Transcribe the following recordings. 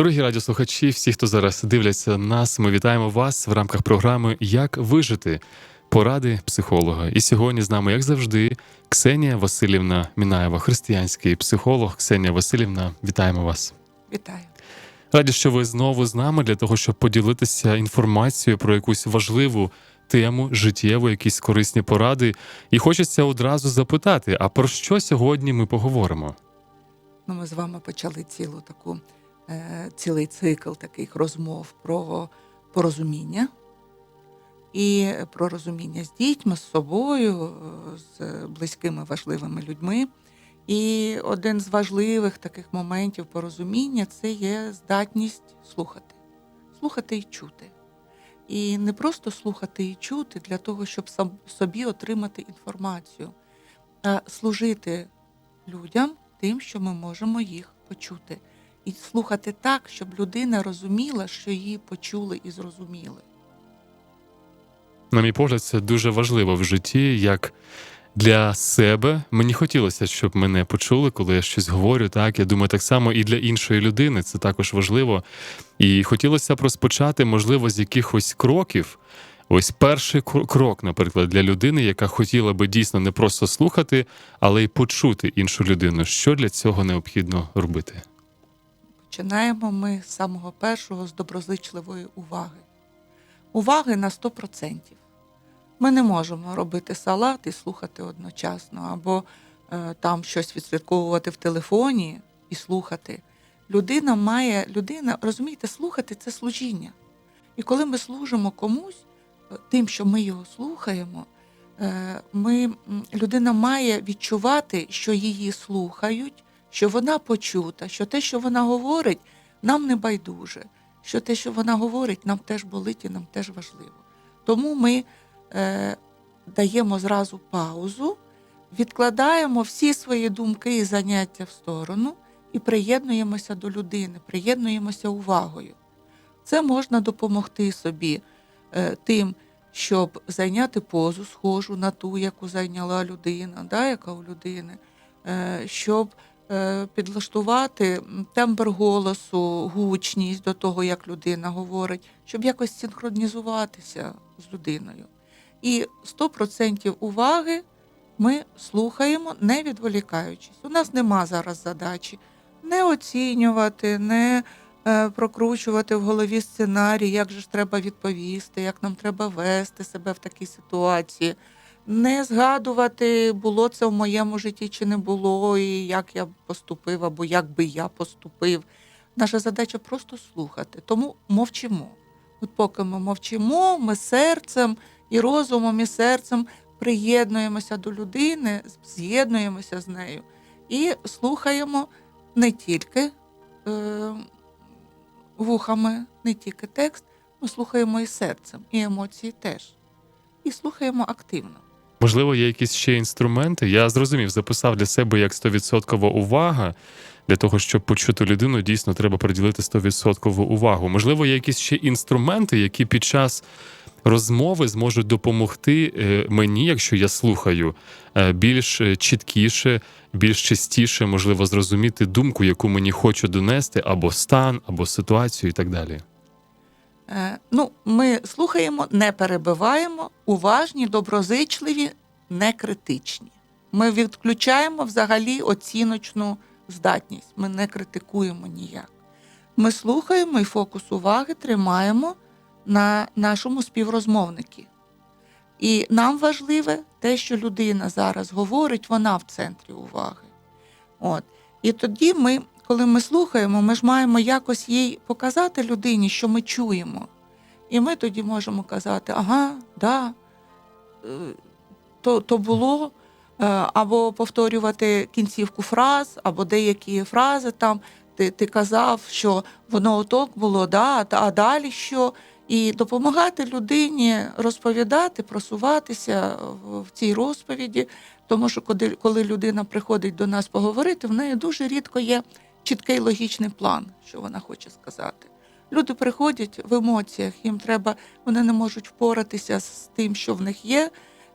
Дорогі радіослухачі, всі, хто зараз дивляться нас, ми вітаємо вас в рамках програми Як вижити поради психолога. І сьогодні з нами, як завжди, Ксенія Васильівна Мінаєва, християнський психолог. Ксенія Васильівна, вітаємо вас. Вітаю. Раді, що ви знову з нами для того, щоб поділитися інформацією про якусь важливу тему, життєву, якісь корисні поради. І хочеться одразу запитати: а про що сьогодні ми поговоримо? Ну, ми з вами почали цілу таку, цілий цикл таких розмов про порозуміння і про розуміння з дітьми, з собою, е, з близькими важливими людьми. І один з важливих таких моментів порозуміння це є здатність слухати, слухати і чути. І не просто слухати і чути для того, щоб собі отримати інформацію, а служити людям тим, що ми можемо їх почути. І слухати так, щоб людина розуміла, що її почули і зрозуміли. На мій погляд, це дуже важливо в житті, як для себе. Мені хотілося, щоб мене почули, коли я щось говорю. Так, я думаю, так само і для іншої людини це також важливо. І хотілося б розпочати, можливо, з якихось кроків. Ось перший крок, наприклад, для людини, яка хотіла би дійсно не просто слухати, але й почути іншу людину. Що для цього необхідно робити? Починаємо ми з самого першого з доброзичливої уваги. Уваги на 100%. Ми не можемо робити салат і слухати одночасно, або е, там щось відслідковувати в телефоні і слухати. Людина має, людина, розумієте, слухати це служіння. І коли ми служимо комусь, е, тим, що ми його слухаємо, е, ми, людина має відчувати, що її слухають, що вона почута, що те, що вона говорить, нам не байдуже, що те, що вона говорить, нам теж болить і нам теж важливо. Тому ми е, даємо зразу паузу, відкладаємо всі свої думки і заняття в сторону і приєднуємося до людини, приєднуємося увагою. Це можна допомогти собі е, тим, щоб зайняти позу схожу на ту, яку зайняла людина, да, яка у людини, е, щоб підлаштувати тембр голосу, гучність до того, як людина говорить, щоб якось синхронізуватися з людиною. І 100% уваги ми слухаємо, не відволікаючись. У нас нема зараз задачі не оцінювати, не е, прокручувати в голові сценарій, як же ж треба відповісти, як нам треба вести себе в такій ситуації, не згадувати, було це в моєму житті чи не було, і як я поступив, або як би я поступив. Наша задача просто слухати, тому мовчимо. От поки ми мовчимо, ми серцем і розумом, і серцем приєднуємося до людини, з'єднуємося з нею і слухаємо не тільки е, вухами, не тільки текст, ми слухаємо і серцем, і емоції теж. І слухаємо активно. Можливо, є якісь ще інструменти. Я зрозумів, записав для себе як 100% увага. Для того, щоб почути людину, дійсно треба приділити 100% увагу. Можливо, є якісь ще інструменти, які під час розмови зможуть допомогти е, мені, якщо я слухаю, е, більш е, чіткіше, більш частіше, можливо, зрозуміти думку, яку мені хочу донести, або стан, або ситуацію, і так далі. Е, ну, ми слухаємо, не перебиваємо, уважні, доброзичливі, не критичні. Ми відключаємо взагалі оціночну здатність. Ми не критикуємо ніяк. Ми слухаємо і фокус уваги тримаємо на нашому співрозмовнику. І нам важливе те, що людина зараз говорить, вона в центрі уваги. От. І тоді ми, коли ми слухаємо, ми ж маємо якось їй показати людині, що ми чуємо. І ми тоді можемо казати, ага, да, е, то, то було, е, або повторювати кінцівку фраз, або деякі фрази там. Ти, ти казав, що воно оток було, да, а- далі що? І допомагати людині розповідати, просуватися в, цій розповіді, тому що коли людина приходить до нас поговорити, в неї дуже рідко є чіткий логічний план, що вона хоче сказати. Люди приходять в емоціях, їм треба, вони не можуть впоратися з тим, що в них є,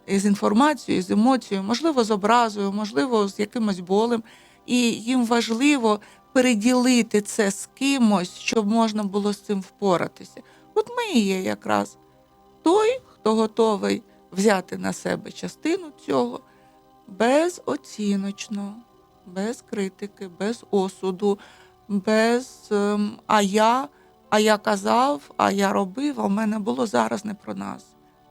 з інформацією, з емоцією, можливо, з образою, можливо, з якимось болем. І їм важливо переділити це з кимось, щоб можна було з цим впоратися. От ми і є якраз той, хто готовий взяти на себе частину цього безоціночно, без критики, без осуду, без ем, а я, а я казав, а я робив, а в мене було зараз не про нас.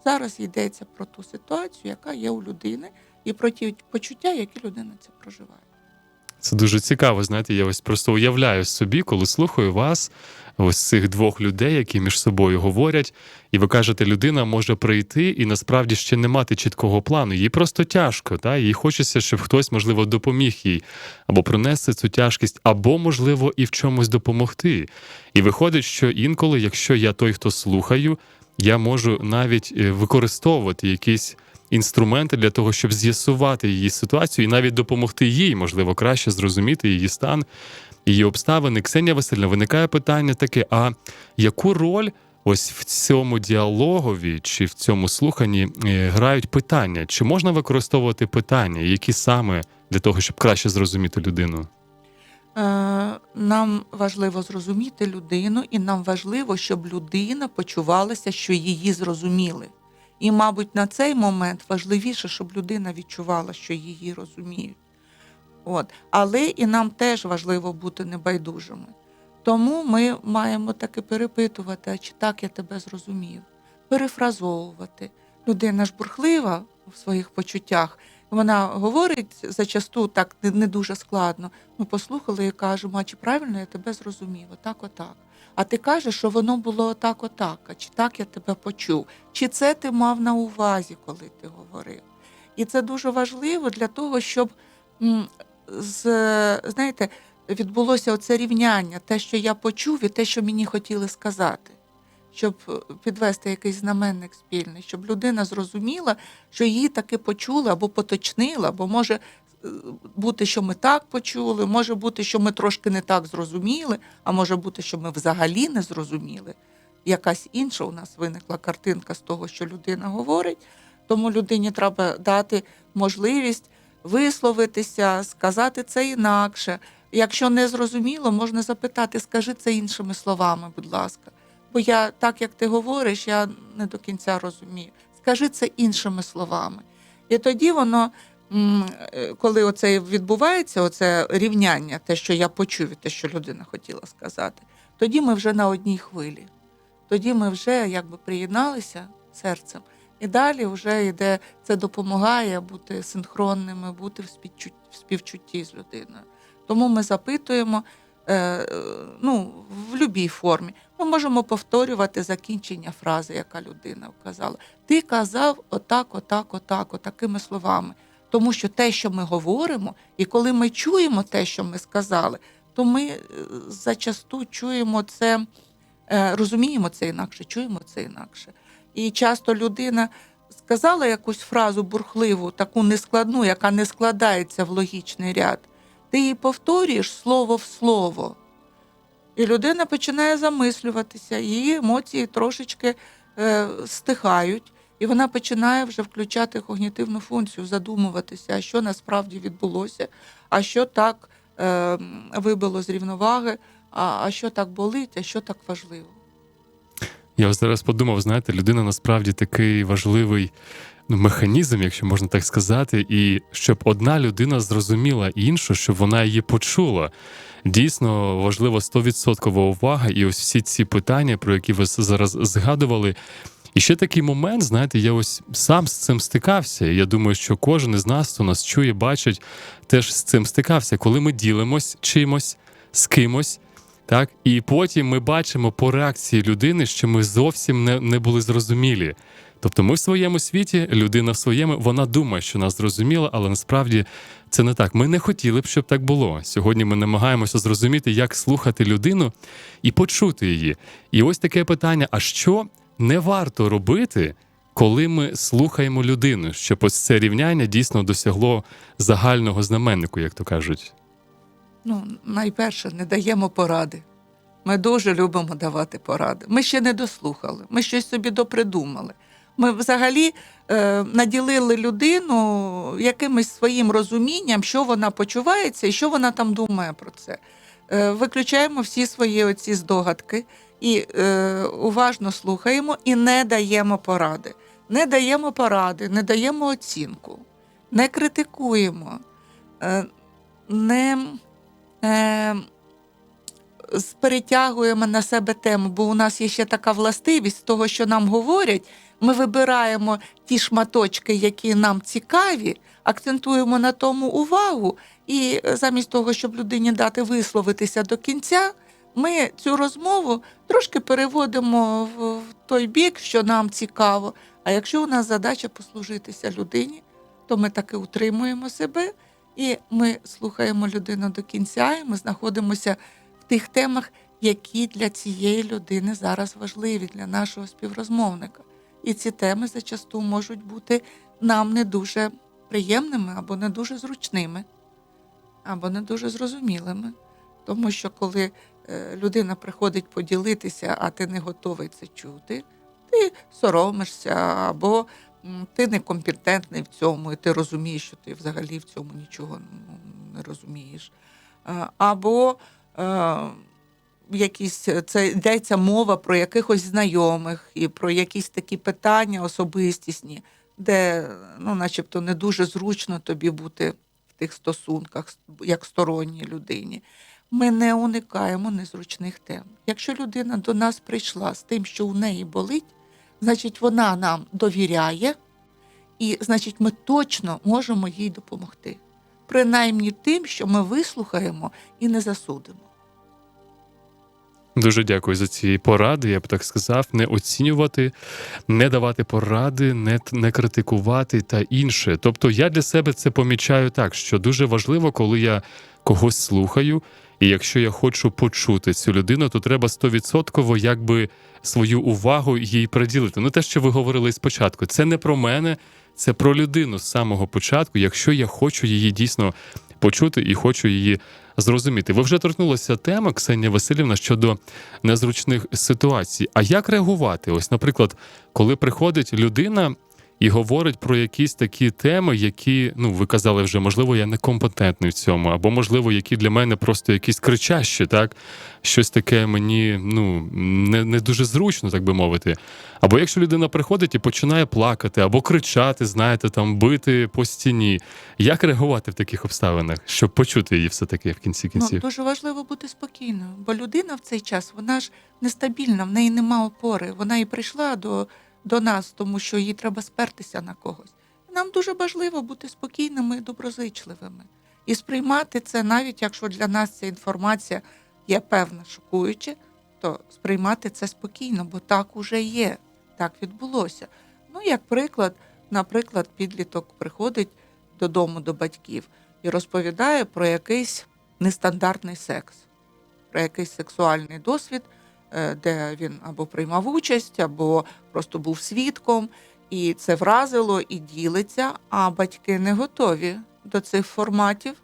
Зараз йдеться про ту ситуацію, яка є у людини, і про ті почуття, які людина це проживає. Це дуже цікаво. Знаєте, я ось просто уявляю собі, коли слухаю вас, ось цих двох людей, які між собою говорять, і ви кажете, людина може прийти і насправді ще не мати чіткого плану. Їй просто тяжко, та їй хочеться, щоб хтось, можливо, допоміг їй або пронести цю тяжкість, або, можливо, і в чомусь допомогти. І виходить, що інколи, якщо я той, хто слухаю, я можу навіть е, використовувати якісь інструменти для того, щоб з'ясувати її ситуацію і навіть допомогти їй, можливо, краще зрозуміти її стан, її обставини. Ксенія Васильівна, виникає питання таке: а яку роль ось в цьому діалогові чи в цьому слуханні е, грають питання? Чи можна використовувати питання, які саме для того, щоб краще зрозуміти людину? Е, Нам важливо зрозуміти людину, і нам важливо, щоб людина почувалася, що її зрозуміли. І, мабуть, на цей момент важливіше, щоб людина відчувала, що її розуміють. От. Але і нам теж важливо бути небайдужими. Тому ми маємо таки перепитувати, чи так я тебе зрозумів, перефразовувати. Людина ж бурхлива в своїх почуттях. Вона говорить зачасту так не, дуже складно. Ми послухали і кажемо, а чи правильно я тебе зрозумів? Отак, отак. А ти кажеш, що воно було отак, отак. А чи так я тебе почув? Чи це ти мав на увазі, коли ти говорив? І це дуже важливо для того, щоб з, знаєте, відбулося оце рівняння, те, що я почув, і те, що мені хотіли сказати. Щоб е, підвести якийсь знаменник спільний, щоб людина зрозуміла, що її таки почули або поточнили, або може е, бути, що ми так почули, може бути, що ми трошки не так зрозуміли, а може бути, що ми взагалі не зрозуміли. Якась інша у нас виникла картинка з того, що людина говорить. Тому людині треба дати можливість висловитися, сказати це інакше. Якщо не зрозуміло, можна запитати, скажи це іншими словами, будь ласка. Бо я так, як ти говориш, я не до кінця розумію. Скажи це іншими словами. І тоді воно, е, коли оце відбувається, оце рівняння, те, що я почув, те, що людина хотіла сказати, тоді ми вже на одній хвилі. Тоді ми вже якби приєдналися серцем. І далі вже йде, це допомагає бути синхронними, бути в співчутті, з людиною. Тому ми запитуємо е, ну, в будь-якій формі. Ми можемо повторювати закінчення фрази, яка людина вказала. Ти казав отак, отак, отак, отакими словами. Тому що те, що ми говоримо, і коли ми чуємо те, що ми сказали, то ми е, зачасту чуємо це, е, розуміємо це інакше, чуємо це інакше. І часто людина сказала якусь фразу бурхливу, таку нескладну, яка не складається в логічний ряд. Ти її повторюєш слово в слово. І людина починає замислюватися, її емоції трошечки е, стихають, і вона починає вже включати когнітивну функцію, задумуватися, що насправді відбулося, а що так е, вибило з рівноваги, а, а що так болить, а що так важливо. Я зараз подумав, знаєте, людина насправді такий важливий ну, механізм, якщо можна так сказати, і щоб одна людина зрозуміла іншу, щоб вона її почула. Дійсно важлива 100% увага, і ось всі ці питання, про які ви зараз згадували. І ще такий момент, знаєте, я ось сам з цим стикався. І я думаю, що кожен із нас, хто нас чує, бачить, теж з цим стикався, коли ми ділимось чимось з кимось. Так, і потім ми бачимо по реакції людини, що ми зовсім не, не були зрозумілі. Тобто ми в своєму світі, людина в своєму, вона думає, що нас зрозуміла, але насправді це не так. Ми не хотіли б, щоб так було. Сьогодні ми намагаємося зрозуміти, як слухати людину і почути її. І ось таке питання: а що не варто робити, коли ми слухаємо людину, щоб ось це рівняння дійсно досягло загального знаменнику, як то кажуть? Ну, найперше, не даємо поради. Ми дуже любимо давати поради. Ми ще не дослухали, ми щось собі допридумали. Ми взагалі е, наділили людину якимось своїм розумінням, що вона почувається і що вона там думає про це. е, виключаємо всі свої оці здогадки і е, уважно слухаємо і не даємо поради. Не даємо поради, не даємо оцінку, не критикуємо, е, не е, перетягуємо на себе тему, бо у нас є ще така властивість того, що нам говорять. Ми вибираємо ті шматочки, які нам цікаві, акцентуємо на тому увагу, і е, замість того, щоб людині дати висловитися до кінця, ми цю розмову трошки переводимо в, в той бік, що нам цікаво. А якщо у нас задача послужитися людині, то ми таки утримуємо себе і ми слухаємо людину до кінця, і ми знаходимося в тих темах, які для цієї людини зараз важливі, для нашого співрозмовника. І ці теми зачасту можуть бути нам не дуже приємними або не дуже зручними, або не дуже зрозумілими. Тому що коли е, людина приходить поділитися, а ти не готовий це чути, ти соромишся, або ти некомпетентний в цьому, і ти розумієш, що ти взагалі в цьому нічого ну, не розумієш. Е, Або е, якісь це йдеться мова про якихось знайомих і про якісь такі питання особистісні, де ну, начебто не дуже зручно тобі бути в тих стосунках як сторонній людині. Ми не уникаємо незручних тем. Якщо людина до нас прийшла з тим, що у неї болить, значить вона нам довіряє, і значить ми точно можемо їй допомогти. Принаймні тим, що ми вислухаємо і не засудимо. Дуже дякую за ці поради. Я б так сказав, не оцінювати, не давати поради, не, не критикувати та інше. Тобто я для себе це помічаю так, що дуже важливо, коли я когось слухаю, і якщо я хочу почути цю людину, то треба стовідсотково якби свою увагу їй приділити. Ну те, що ви говорили спочатку, це не про мене, це про людину з самого початку, якщо я хочу її дійсно почути і хочу її зрозуміти. Ви вже торкнулися теми, Ксенія Васильівна, щодо незручних ситуацій. А як реагувати? Ось, наприклад, коли приходить людина і говорить про якісь такі теми, які, ну, ви казали вже, можливо, я некомпетентний в цьому, або, можливо, які для мене просто якісь кричащі, так? Щось таке мені ну, не, не дуже зручно, так би мовити. Або якщо людина приходить і починає плакати, або кричати, знаєте, там бити по стіні. Як реагувати в таких обставинах, щоб почути її все-таки в кінці Ну, кінців? дуже важливо бути спокійною, бо людина в цей час вона ж нестабільна, в неї нема опори. Вона і прийшла до, до нас, тому що їй треба спертися на когось. Нам дуже важливо бути спокійними і доброзичливими. І сприймати це, навіть якщо для нас ця інформація є певна шокуюча, то сприймати це спокійно, бо так уже є, так відбулося. Ну, як приклад, наприклад, підліток приходить додому до батьків і розповідає про якийсь нестандартний секс, про якийсь сексуальний досвід, де він або приймав участь, або просто був свідком, і це вразило і ділиться, а батьки не готові до цих форматів.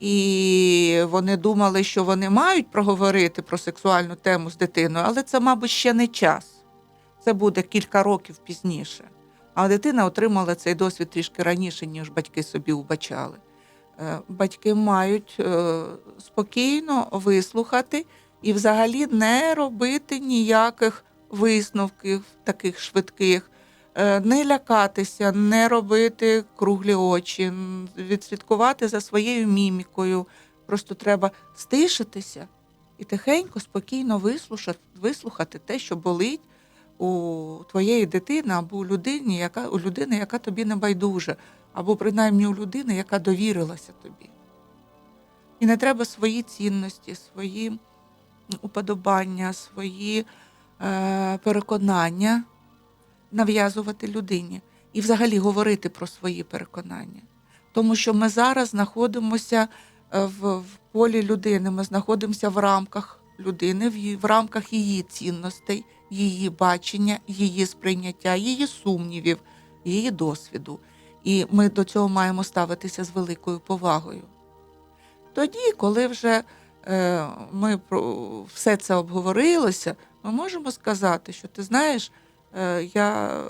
І вони думали, що вони мають проговорити про сексуальну тему з дитиною, але це, мабуть, ще не час. Це буде кілька років пізніше. А дитина отримала цей досвід трішки раніше, ніж батьки собі убачали. Е, Батьки мають е, спокійно вислухати і взагалі не робити ніяких висновків таких швидких, Е, не лякатися, не робити круглі очі, відслідкувати за своєю мімікою. Просто треба стишитися і тихенько, спокійно вислушати, вислухати те, що болить у твоєї дитини або у людині, яка у людини, яка тобі не байдужа, або принаймні у людини, яка довірилася тобі. І не треба свої цінності, свої уподобання, свої е, переконання нав'язувати людині і взагалі говорити про свої переконання. Тому що ми зараз знаходимося е, в, в полі людини, ми знаходимося в рамках людини, в, в рамках її цінностей, її бачення, її сприйняття, її сумнівів, її досвіду. І ми до цього маємо ставитися з великою повагою. Тоді, коли вже ми про все це обговорилося, ми можемо сказати, що ти знаєш, е, я е,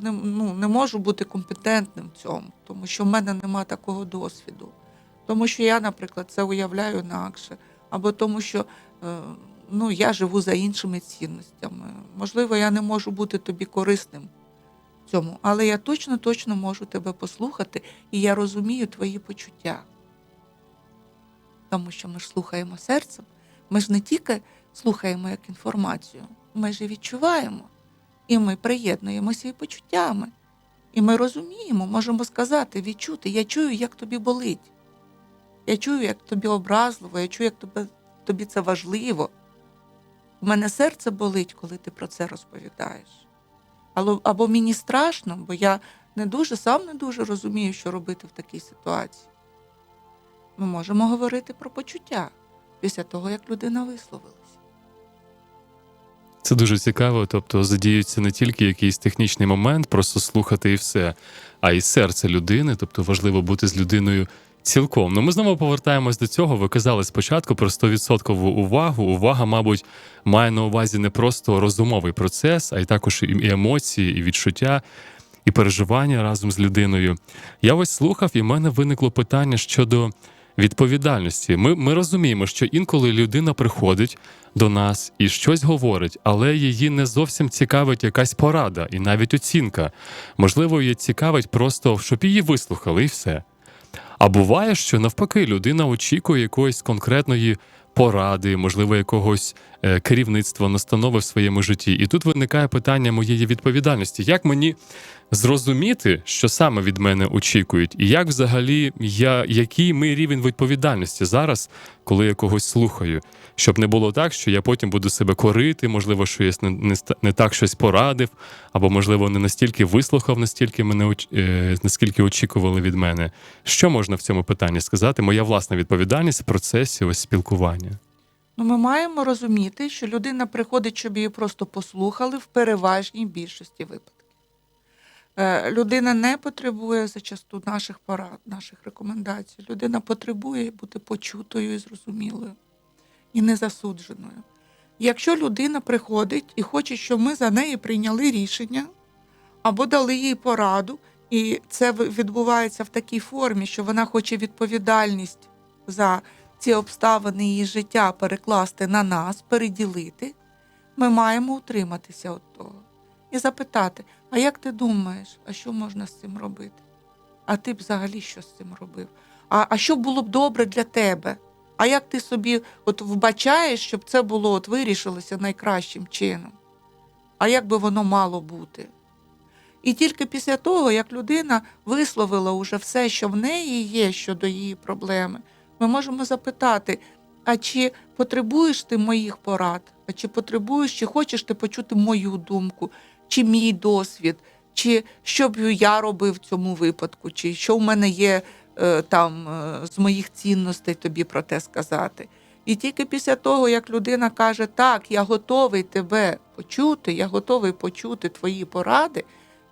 не, ну, не можу бути компетентним в цьому, тому що в мене нема такого досвіду. Тому що я, наприклад, це уявляю інакше. або тому, що е, ну, я живу за іншими цінностями. Можливо, я не можу бути тобі корисним в цьому, але я точно точно можу тебе послухати, і я розумію твої почуття. Тому що ми ж слухаємо серцем, ми ж не тільки слухаємо як інформацію, ми ж і відчуваємо, і ми приєднуємося і почуттями. І ми розуміємо, можемо сказати, відчути, я чую, як тобі болить. Я чую, як тобі образливо, я чую, як тобі, тобі це важливо. У мене серце болить, коли ти про це розповідаєш. Або, або мені страшно, бо я не дуже сам не дуже розумію, що робити в такій ситуації. Ми можемо говорити про почуття після того, як людина висловилася. Це дуже цікаво. Тобто задіюється не тільки якийсь технічний момент, просто слухати і все, а й серце людини. Тобто важливо бути з людиною цілком. Ну ми знову повертаємось до цього. Ви казали спочатку про 100% увагу. Увага, мабуть, має на увазі не просто розумовий процес, а й також і емоції, і відчуття, і переживання разом з людиною. Я ось слухав, і в мене виникло питання щодо. Відповідальності. Ми, ми розуміємо, що інколи людина приходить до нас і щось говорить, але її не зовсім цікавить якась порада і навіть оцінка. Можливо, її цікавить просто, щоб її вислухали, і все. А буває, що навпаки людина очікує якоїсь конкретної поради, можливо, якогось е, керівництва, настанови в своєму житті. І тут виникає питання моєї відповідальності: як мені зрозуміти, що саме від мене очікують, і як взагалі я, який мій рівень відповідальності зараз, коли я когось слухаю, щоб не було так, що я потім буду себе корити, можливо, що я не, не, не так щось порадив, або можливо не настільки вислухав, настільки мене е, наскільки очікували від мене. Що можна в цьому питанні сказати? Моя власна відповідальність в процесі ось спілкування. Ну, ми маємо розуміти, що людина приходить, щоб її просто послухали в переважній більшості випадків. Е, Людина не потребує зачасту наших порад, наших рекомендацій. Людина потребує бути почутою і зрозумілою, і незасудженою. Якщо людина приходить і хоче, щоб ми за неї прийняли рішення або дали їй пораду, і це відбувається в такій формі, що вона хоче відповідальність за ці обставини її життя перекласти на нас, переділити, ми маємо утриматися від того і запитати: а як ти думаєш, а що можна з цим робити? А ти б взагалі що з цим робив? А, а що було б добре для тебе? А як ти собі от вбачаєш, щоб це було от вирішилося найкращим чином? А як би воно мало бути? І тільки після того, як людина висловила уже все, що в неї є щодо її проблеми, ми можемо запитати: а чи потребуєш ти моїх порад? А чи потребуєш, чи хочеш ти почути мою думку, чи мій досвід, чи що б я робив в цьому випадку, чи що в мене є е, там е, з моїх цінностей тобі про те сказати? І тільки після того, як людина каже, так, я готовий тебе почути, я готовий почути твої поради,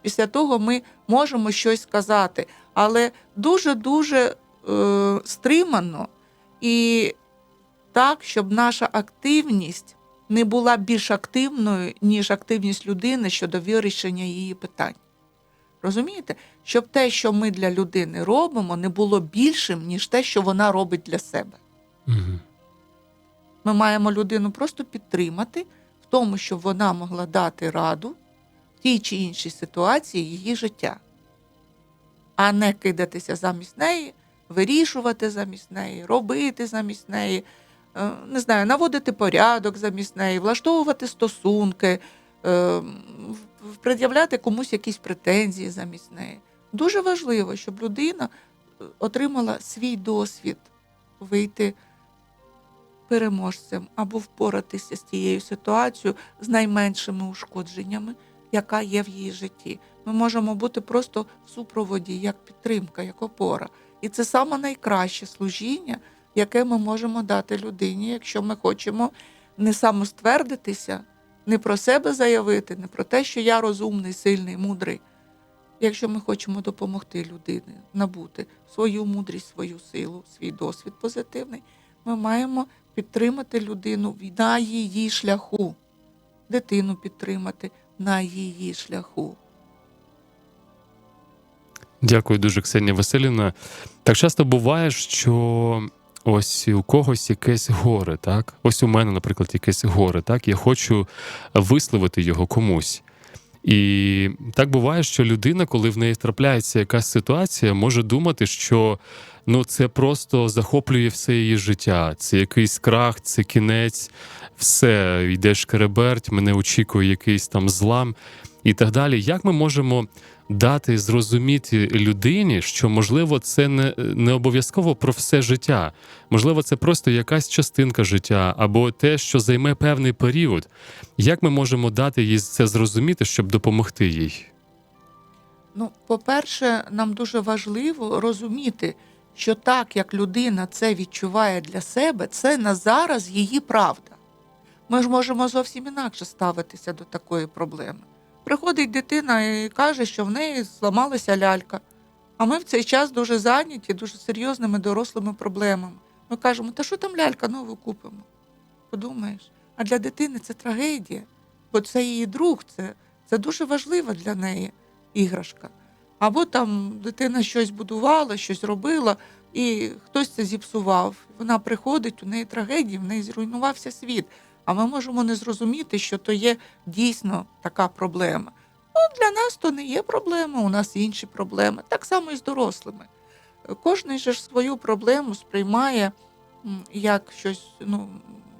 після того ми можемо щось сказати, але дуже-дуже е, стримано і так, щоб наша активність не була більш активною, ніж активність людини щодо вирішення її питань. Розумієте? Щоб те, що ми для людини робимо, не було більшим, ніж те, що вона робить для себе. Угу. Ми маємо людину просто підтримати в тому, щоб вона могла дати раду в тій чи іншій ситуації її життя, а не кидатися замість неї, вирішувати замість неї, робити замість неї, е, не знаю, наводити порядок замість неї, влаштовувати стосунки, е, пред'являти комусь якісь претензії замість неї. Дуже важливо, щоб людина е, отримала свій досвід вийти переможцем або впоратися з тією ситуацією з найменшими ушкодженнями, яка є в її житті. Ми можемо бути просто в супроводі, як підтримка, як опора. І це саме найкраще служіння, яке ми можемо дати людині, якщо ми хочемо не самоствердитися, не про себе заявити, не про те, що я розумний, сильний, мудрий. Якщо ми хочемо допомогти людині набути свою мудрість, свою силу, свій досвід позитивний, ми маємо підтримати людину на її шляху, дитину підтримати на її шляху. Дякую дуже, Ксенія Васильівна. Так часто буває, що ось у когось якесь горе, так? Ось у мене, наприклад, якесь горе, так? Я хочу висловити його комусь. І так буває, що людина, коли в неї трапляється якась ситуація, може думати, що ну це просто захоплює все її життя. Це якийсь крах, це кінець, все, йдеш кереберть, мене очікує якийсь там злам і так далі. Як ми можемо дати зрозуміти людині, що можливо це не, не обов'язково про все життя, можливо, це просто якась частинка життя або те, що займе певний період. Як ми можемо дати їй це зрозуміти, щоб допомогти їй? Ну, по-перше, нам дуже важливо розуміти, що так, як людина це відчуває для себе, це на зараз її правда. Ми ж можемо зовсім інакше ставитися до такої проблеми. Приходить дитина і каже, що в неї зламалася лялька. А ми в цей час дуже зайняті, дуже серйозними дорослими проблемами. Ми кажемо, та що там лялька нову купимо? Подумаєш, а для дитини це трагедія, бо це її друг, це, це дуже важлива для неї іграшка. Або там дитина щось будувала, щось робила, і хтось це зіпсував. Вона приходить, у неї трагедія, в неї зруйнувався світ. А ми можемо не зрозуміти, що то є дійсно така проблема. Ну, для нас то не є проблема, у нас інші проблеми. Так само і з дорослими. Кожен же ж свою проблему сприймає як щось, ну,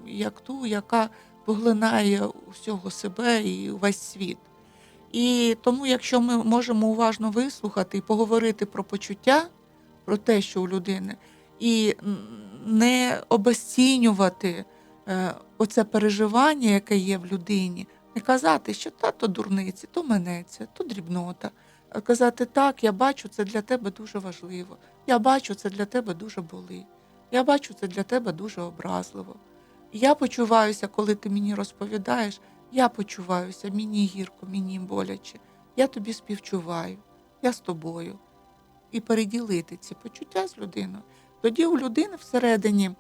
як ту, яка поглинає усього себе і увесь світ. І тому, якщо ми можемо уважно вислухати і поговорити про почуття, про те, що у людини, і не обесцінювати оце переживання, яке є в людині, не казати, що та то дурниці, то минеться, то дрібнота. А казати так, я бачу, це для тебе дуже важливо. Я бачу, це для тебе дуже болить. Я бачу, це для тебе дуже образливо. Я почуваюся, коли ти мені розповідаєш, я почуваюся, мені гірко, мені боляче. Я тобі співчуваю, я з тобою. І переділити ці почуття з людиною. Тоді у людини всередині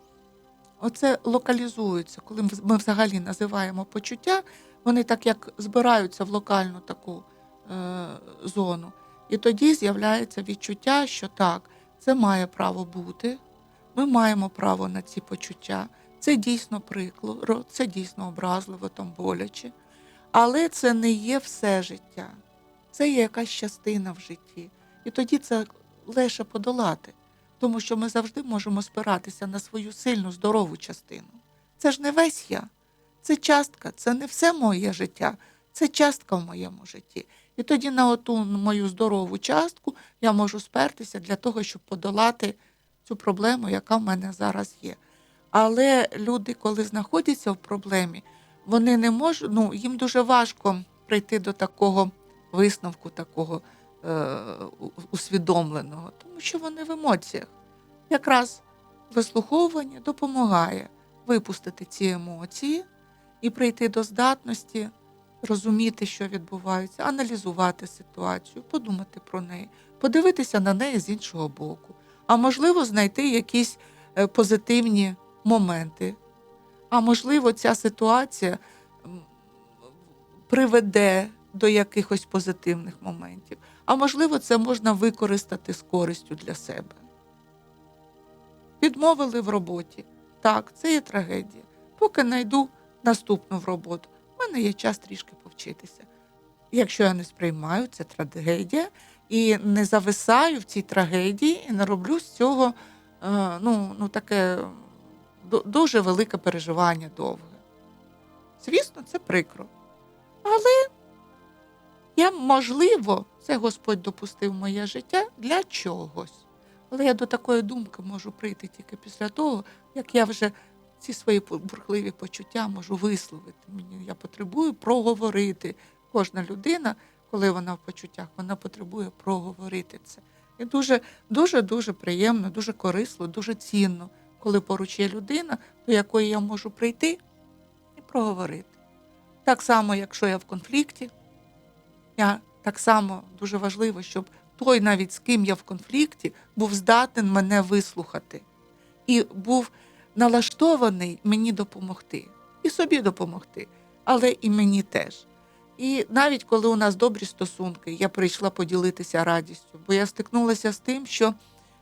оце локалізується, коли ми взагалі називаємо почуття, вони так як збираються в локальну таку е, зону. І тоді з'являється відчуття, що так, це має право бути, ми маємо право на ці почуття. Це дійсно прикро, це дійсно образливо, там боляче. Але це не є все життя, це є якась частина в житті. І тоді це легше подолати, тому що ми завжди можемо спиратися на свою сильну, здорову частину. Це ж не весь я, це частка, це не все моє життя, це частка в моєму житті. І тоді на оту мою здорову частку я можу спертися для того, щоб подолати цю проблему, яка в мене зараз є. Але люди, коли знаходяться в проблемі, вони не можуть, ну їм дуже важко прийти до такого висновку, такого усвідомленого, тому що вони в емоціях. Якраз вислуховування допомагає випустити ці емоції і прийти до здатності, розуміти, що відбувається, аналізувати ситуацію, подумати про неї, подивитися на неї з іншого боку, а можливо, знайти якісь е, позитивні моменти. А можливо, ця ситуація приведе до якихось позитивних моментів. А можливо, це можна використати з користю для себе. Відмовили в роботі. Так, це є трагедія. Поки знайду наступну в роботу, в мене є час трішки повчитися. Якщо я не сприймаю, це трагедія, і не зависаю в цій трагедії, і не роблю з цього е, ну, ну, таке дуже велике переживання довге. Звісно, це прикро. Але я, можливо, це Господь допустив моє життя для чогось. Але я до такої думки можу прийти тільки після того, як я вже ці свої бурхливі почуття можу висловити. Мені я потребую проговорити. Кожна людина, коли вона в почуттях, вона потребує проговорити це. І дуже, дуже, дуже приємно, дуже корисно, дуже цінно коли поруч є людина, до якої я можу прийти і проговорити. Так само, якщо я в конфлікті, я так само дуже важливо, щоб той, навіть з ким я в конфлікті, був здатен мене вислухати і був налаштований мені допомогти, і собі допомогти, але і мені теж. І навіть коли у нас добрі стосунки, я прийшла поділитися радістю, бо я стикнулася з тим, що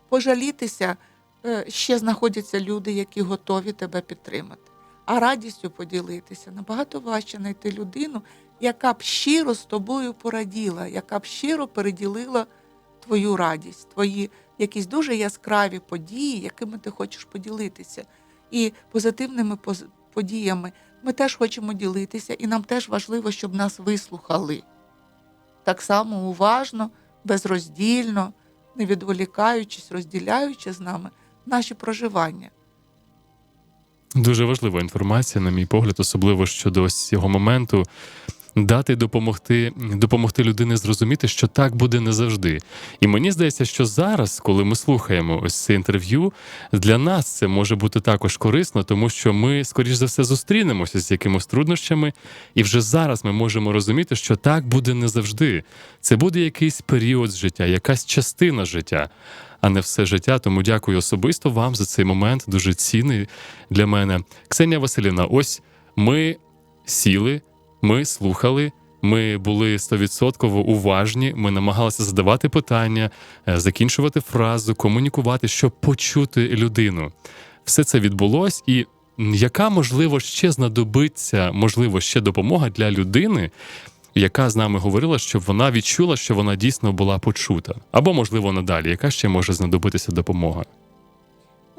пожалітися е, ще знаходяться люди, які готові тебе підтримати. А радістю поділитися набагато важче знайти людину, яка б щиро з тобою пораділа, яка б щиро переділила твою радість, твої якісь дуже яскраві події, якими ти хочеш поділитися. І позитивними подіями ми теж хочемо ділитися, і нам теж важливо, щоб нас вислухали. Так само уважно, безроздільно, не відволікаючись, розділяючи з нами наші проживання. Дуже важлива інформація, на мій погляд, особливо щодо ось цього моменту. Дати допомогти, допомогти людині зрозуміти, що так буде не завжди. І мені здається, що зараз, коли ми слухаємо ось це інтерв'ю, для нас це може бути також корисно, тому що ми, скоріш за все, зустрінемося з якимось труднощами, і вже зараз ми можемо розуміти, що так буде не завжди. Це буде якийсь період життя, якась частина життя, а не все життя. Тому дякую особисто вам за цей момент, дуже цінний для мене. Ксенія Василівна, ось ми сіли. Ми слухали, ми були стовідсотково уважні. Ми намагалися задавати питання, е, закінчувати фразу, комунікувати, щоб почути людину. Все це відбулось, і яка можливо ще знадобиться, можливо, ще допомога для людини, яка з нами говорила, щоб вона відчула, що вона дійсно була почута, або можливо надалі, яка ще може знадобитися допомога?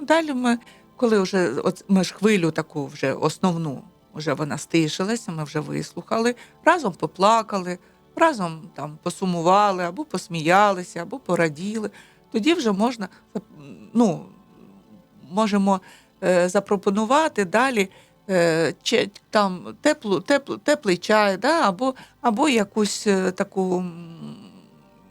Далі ми, коли вже от ми ж хвилю таку вже основну, вже вона стишилася, ми вже вислухали, разом поплакали, разом там посумували, або посміялися, або пораділи. Тоді вже можна ну, можемо е, запропонувати далі е, чи, там, теплу, теплу, теплий чай, да, або, або якусь е, таку.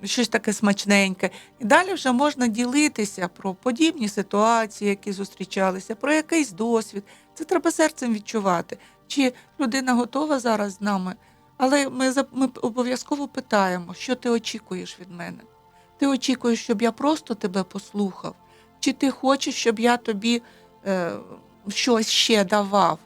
Щось таке смачненьке. І далі вже можна ділитися про подібні ситуації, які зустрічалися, про якийсь досвід. Це треба серцем відчувати. Чи людина готова зараз з нами? Але ми, ми обов'язково питаємо, що ти очікуєш від мене. Ти очікуєш, щоб я просто тебе послухав? Чи ти хочеш, щоб я тобі е, щось ще давав?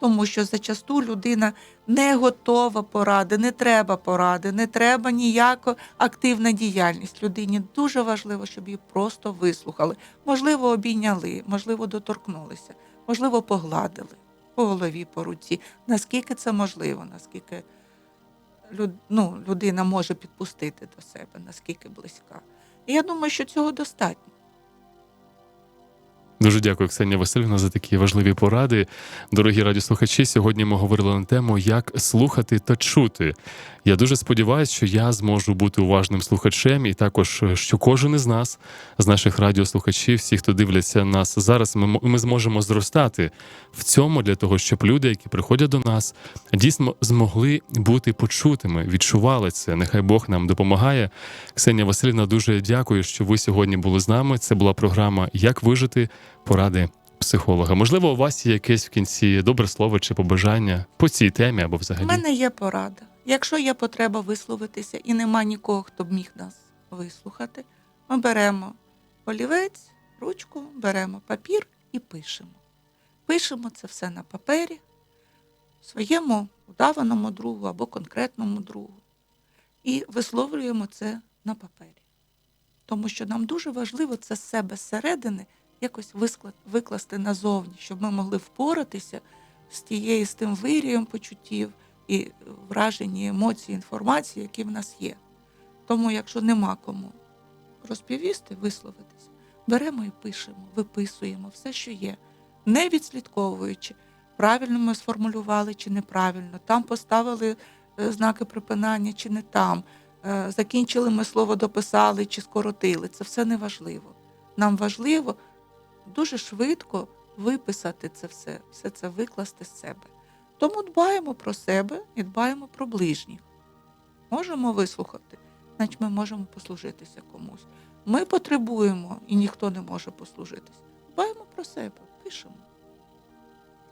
Тому що зачасту людина не готова поради, не треба поради, не треба ніяка активна діяльність. Людині дуже важливо, щоб її просто вислухали. Можливо, обійняли, можливо, доторкнулися, можливо, погладили по голові, по руці. Наскільки це можливо, наскільки ну, людина може підпустити до себе, наскільки близька. І я думаю, що цього достатньо. Дуже дякую, Ксенія Васильівна, за такі важливі поради. Дорогі радіослухачі, сьогодні ми говорили на тему, як слухати та чути. Я дуже сподіваюся, що я зможу бути уважним слухачем, і також що кожен із нас, з наших радіослухачів, всі, хто дивляться нас зараз, ми, ми зможемо зростати в цьому для того, щоб люди, які приходять до нас, дійсно змогли бути почутими, відчували це. Нехай Бог нам допомагає. Ксенія Васильівна, дуже дякую, що ви сьогодні були з нами. Це була програма Як вижити поради психолога. Можливо, у вас є якесь в кінці добре слово чи побажання по цій темі або взагалі У мене є порада. Якщо є потреба висловитися і нема нікого, хто б міг нас вислухати, ми беремо олівець, ручку, беремо папір і пишемо. Пишемо це все на папері своєму удаваному другу або конкретному другу. І висловлюємо це на папері. Тому що нам дуже важливо це з себе зсередини якось викласти назовні, щоб ми могли впоратися з тією з тим вирієм почуттів і вражені емоції, інформації, які в нас є. Тому, якщо нема кому розповісти, висловитися, беремо і пишемо, виписуємо все, що є, не відслідковуючи, правильно ми сформулювали чи неправильно, там поставили е, знаки припинання чи не там, е, закінчили ми слово дописали чи скоротили. Це все не важливо. Нам важливо дуже швидко виписати це все, все це викласти з себе. Тому дбаємо про себе і дбаємо про ближніх. Можемо вислухати, значить ми можемо послужитися комусь. Ми потребуємо, і ніхто не може послужитися. Дбаємо про себе, пишемо.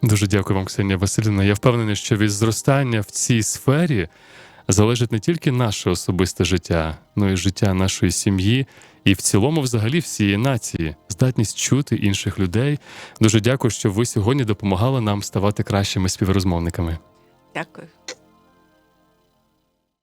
Дуже дякую вам, Ксенія Васильівна. Я впевнений, що від зростання в цій сфері залежить не тільки наше особисте життя, але й життя нашої сім'ї і в цілому, взагалі, всієї нації, здатність чути інших людей. Дуже дякую, що ви сьогодні допомагали нам ставати кращими співрозмовниками. Дякую.